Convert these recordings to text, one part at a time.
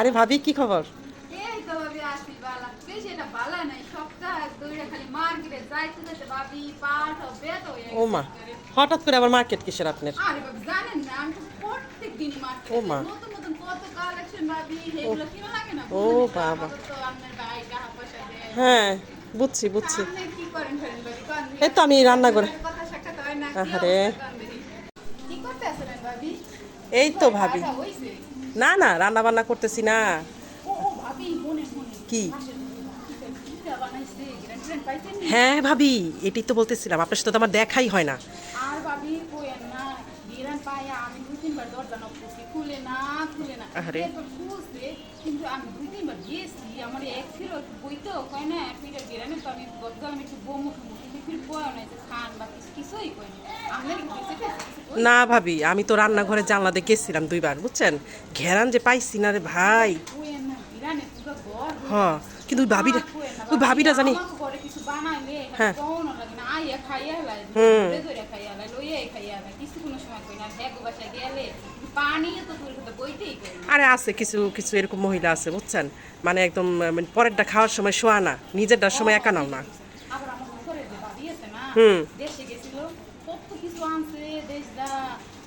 আরে ভাবি কি খবর? ও মা হঠাৎ করে আবার মার্কেট কিসের আপনার? আরে ও মা। ও বাবা। হ্যাঁ বুঝছি বুঝছি। এই তো আমি রান্না করে ভাবি? এই তো ভাবি। হইছে? না না রান্না বান্না করতেছি না। কি? হ্যাঁ ভাবি এটি তো বলতেছিলাম আপনার সাথে তো আমার দেখাই হয় না। আর না আমি কিন্তু দুই তিনবার গিয়েছি আমার এক কয় না পিঠা তো একটু ফির কয় না খান বা কিছুই না না ভাবি আমি তো রান্নাঘরে জানলা দিয়ে গেছিলাম দুইবার বুঝছেন ঘেরান যে পাইছি না রে ভাই কইেন না বিরানে পুরো ঘর হ কিন্তু ওই ভাবিটা ওই ভাবিটা জানি হ্যাঁ। হুম। আরে আছে কিছু কিছু এরকম মহিলা আছে বুঝছেন মানে একদম মানে পরেরটা খাওয়ার সময় শোয়া না নিজেরটার সময় একা নাও না হুম। দেশে গেছিল কত কিছু আনছে দেশ দা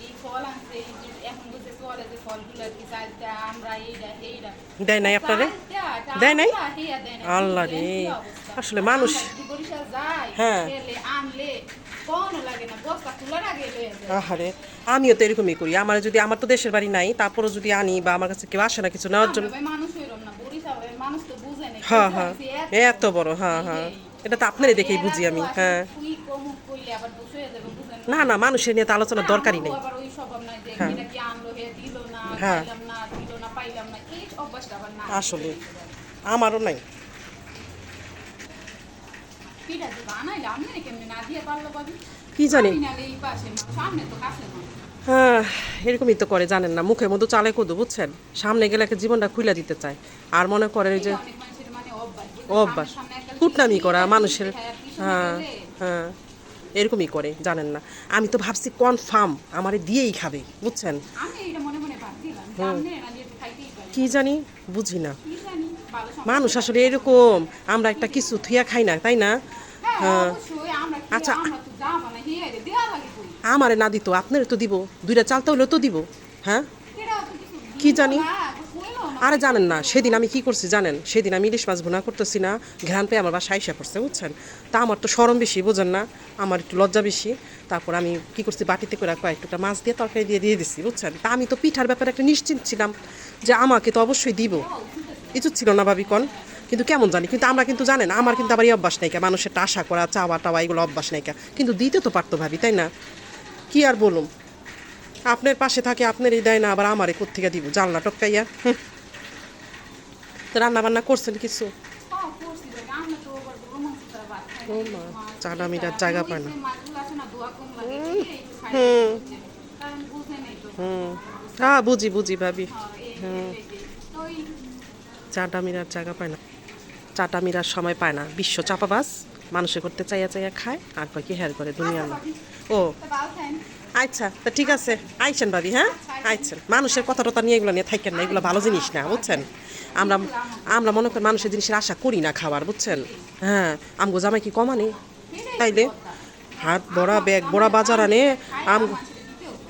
এই ফল আনছে এই যে এখন বুঝে চলে যে ফলগুলো আর কি চালটা আমরা এইটা এইটা দেয় নাই আপনারে? দেয় নাই? আল্লাহ রে। আসলে মানুষ- হ্যাঁ। আহারে আমিও তো এরকমই করি আমার যদি আমার তো দেশের বাড়ি নাই তারপরও যদি আনি বা আমার কাছে কেউ আসে না কিছু নেওয়ার জন্য হ্যাঁ হ্যাঁ এত বড় হ্যাঁ হ্যাঁ। এটা তো আপনারই দেখেই বুঝি আমি হ্যাঁ। না না মানুষের নিয়ে তো আলোচনার দরকারই নেই। হ্যাঁ। হ্যাঁ। আসলে আমারও নাই। কি জানি। হ্যাঁ এরকমই তো করে জানেন না মুখের মতো চালে কদু বুঝছেন? সামনে গেলে একটা জীবনটা খুলে দিতে চায়। আর মনে করে ওই যে মানে অভ্যাস। কুটনামি করা মানুষের হ্যাঁ হ্যাঁ এরকমই করে জানেন না আমি তো ভাবছি কনফার্ম আমারে দিয়েই খাবে বুঝছেন আমি এটা ভাবছিলাম যে আপনি না দিয়ে তো খাইতেই পারেন। কি জানি বুঝি না। মানুষ আসলে এরকম আমরা একটা কিছু থুয়া খাই না তাই না হ্যাঁ, হ্যাঁ। আচ্ছা। আমরা না দিত আপনার তো দিব দুইটা চালতে হলেও তো দিব হ্যাঁ কি জানি? আরে জানেন না, সেদিন আমি কি করছি জানেন? সেদিন আমি ইলিশ মাছ ভুনা করতেছি না ঘ্রান পেয়ে আমার বাসা আইসা পড়ছে, বুঝছেন? তা আমার তো সরম বেশি, বোঝেন না? আমার একটু লজ্জা বেশি। তারপর আমি কি করছি, বাটিতে করে কয়েকটা মাছ দিয়ে তরকারি দিয়ে দিয়ে দিছি, বুঝছেন? তা আমি তো পিঠার ব্যাপারে একটা নিশ্চিন্ত ছিলাম যে আমাকে তো অবশ্যই দিব। ইচ্ছুক ছিল না ভাবি কন, কিন্তু কেমন জানি, কিন্তু আমরা কিন্তু জানেন, আমার কিন্তু আবার এই অভ্যাস নাইকা মানুষের আশা করা, চাওয়া টাওয়া, এগুলো অভ্যাস নাইকা কিন্তু দিতে তো পারতো ভাবি, তাই না? কি আর বলুম? আপনার পাশে থাকে, আপনারই দেয় না, আবার আমারে কোথেকে দিব? জানলা টপকাইয়া। তো রান্না বান্না করছেন কিছু? হ্যাঁ। ও মা, মাছ, চাটা মিটার জায়গা পায় না। হুম। হুম। হ্যাঁ বুঝি বুঝি ভাবি। হ্যাঁ, ওই চাটা মিরার জায়গা পায় না। চাটা মিরার সময় পায় না। বিশ্ব চাপাবাস মানুষে করতে চাইয়া চাইয়া খায় আর কি হেয়ার করে দুনিয়ার না ও। আচ্ছা তা ঠিক আছে। আইছেন ভাবি হ্যাঁ? আইছেন। মানুষের কথা টথা নিয়ে এগুলো নিয়ে থাকেন না, এগুলো ভালো জিনিস না, বুঝছেন? আমরা আমরা মনে করি মানুষের জিনিসের আশা করি না খাবার বুঝছেন? হ্যাঁ আমগো জামাই কি কমানি তাইলে? হাত বড়া ব্যাগ বড়া বাজার আনে, আম।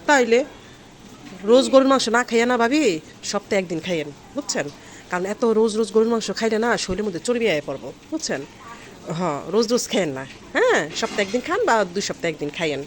তাইলে? রোজ গরুর মাংস না খাইয়া না ভাবি, সপ্তাহে একদিন খাইয়েন, বুঝছেন? কারণ এত রোজ রোজ গরুর মাংস খাইলে না শরীরের মধ্যে চর্বি আয় পড়ব, বুঝছেন? হ্যাঁ রোজ রোজ খাইয়েন না হ্যাঁ? সপ্তাহে একদিন খান বা দুই সপ্তাহে একদিন খাইয়েন।